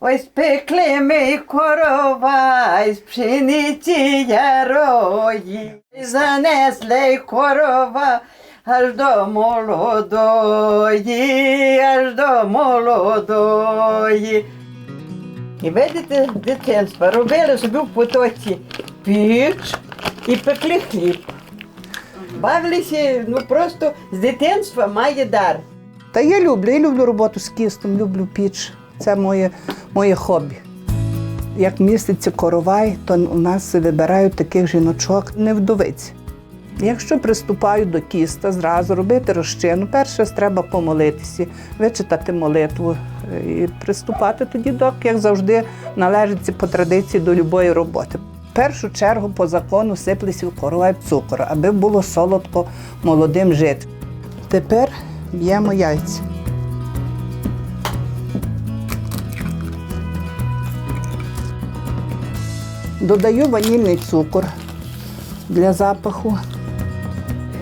Ой, спекли ми коровай з пшениці ярої. Занесли корова аж до молодої, аж до молодої. І видите, дитинство робили собі в потоці піч і пекли хліб. Бавилися, ну просто з дитинства має дар. Та я люблю, я люблю роботу з кістом, люблю піч. Це моє, моє хобі. Як міститься коровай, то у нас вибирають таких жіночок не вдовиць. Якщо приступають до кіста, зразу робити розчину, перше треба помолитися, вичитати молитву е, і приступати тоді до, як завжди, належить по традиції до любої роботи. В першу чергу по закону сиплеться в коровай цукор, аби було солодко молодим жити. Тепер б'ємо яйця. Додаю ванільний цукор для запаху.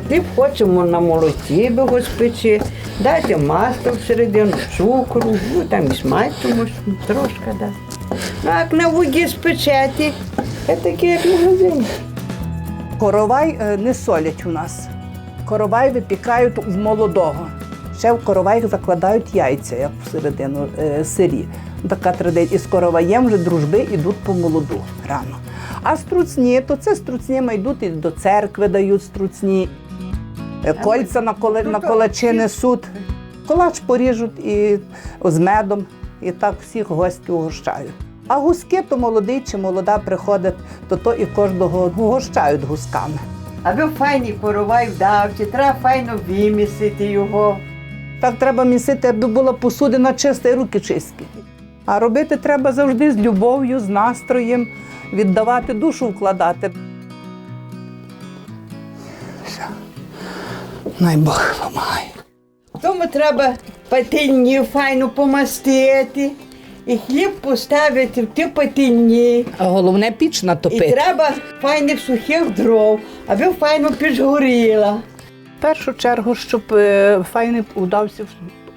Хліб хочемо на молоці би його спечи, дати масло всередину, цукру, ну там і смальцю може трошки дати. Ну, як на воді спечети, це таке як в магазині. Коровай е, не солять у нас. Коровай випікають в молодого. Ще в коровай закладають яйця, як всередину е, сирі. Така традиція. І з короваєм вже дружби йдуть по молоду рано. А струцні, то це струцні йдуть і до церкви дають струцні. Е, Кольця на, коле, на колачі несуть. Колач поріжуть і з медом, і так всіх гостів угощають. А гуски то молодий чи молода приходить, то то і кожного угощають гусками. Аби файний коровай вдався, треба файно вимісити його. Так треба місити, аби була посудина чиста і руки чисті. А робити треба завжди з любов'ю, з настроєм, віддавати душу вкладати. Все. Най Бог допомагає. Тому треба пательні файно помастити. І хліб поставити в ті пательні. А головне піч І натопити. треба файних сухих дров, аби файно піч горіла. В першу чергу, щоб е, файний удався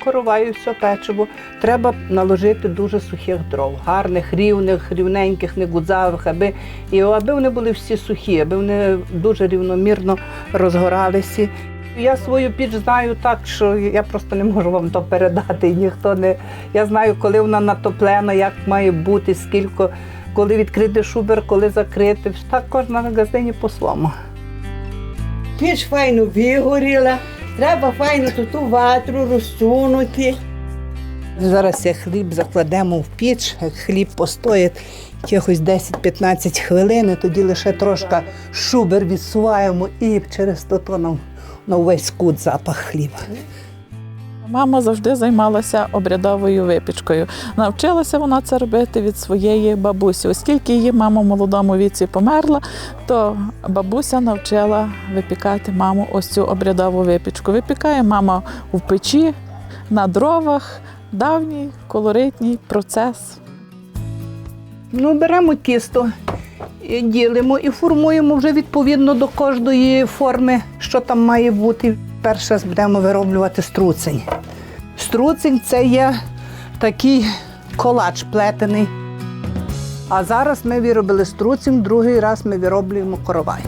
короваю все печиво, треба наложити дуже сухих дров, гарних, рівних, рівненьких, не гудзавих, аби, і аби вони були всі сухі, аби вони дуже рівномірно розгоралися. Я свою піч знаю так, що я просто не можу вам то передати. Ніхто не. Я знаю, коли вона натоплена, як має бути, скільки, коли відкрити шубер, коли закрити. Так кожна в магазині по-своєму. Піч файно вигоріла, треба файно ту, ватру розсунути. Зараз я хліб закладемо в піч, хліб постоїть якихось 10-15 хвилин, тоді лише трошки шубер відсуваємо і через то нам на увесь кут запах хліба. Мама завжди займалася обрядовою випічкою. Навчилася вона це робити від своєї бабусі. Оскільки її мама в молодому віці померла, то бабуся навчила випікати маму ось цю обрядову випічку. Випікає мама в печі, на дровах, давній колоритній процес. Ну, беремо тісто, і ділимо і формуємо вже відповідно до кожної форми, що там має бути. Перше будемо вироблювати струцень. Струцень це є такий колач плетений. А зараз ми виробили струцень, другий раз ми вироблюємо коровай.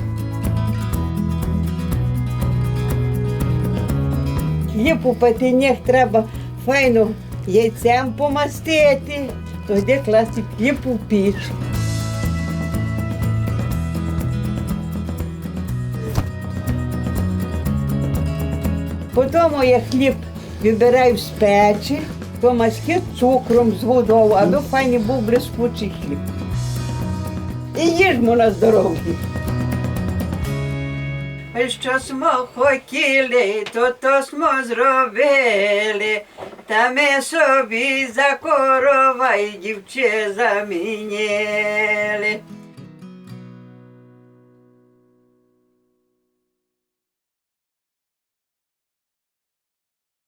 Хліб у пательнях треба файно яйцем помастити, тоді класти у піч. Потім я хліб вибираю з печі, помаски цукром з водою, аби файний був блискучий хліб. І їжмо на здоров'я. Що смо хотіли, то то смо зробили, та ми собі за корова й дівче заміняли.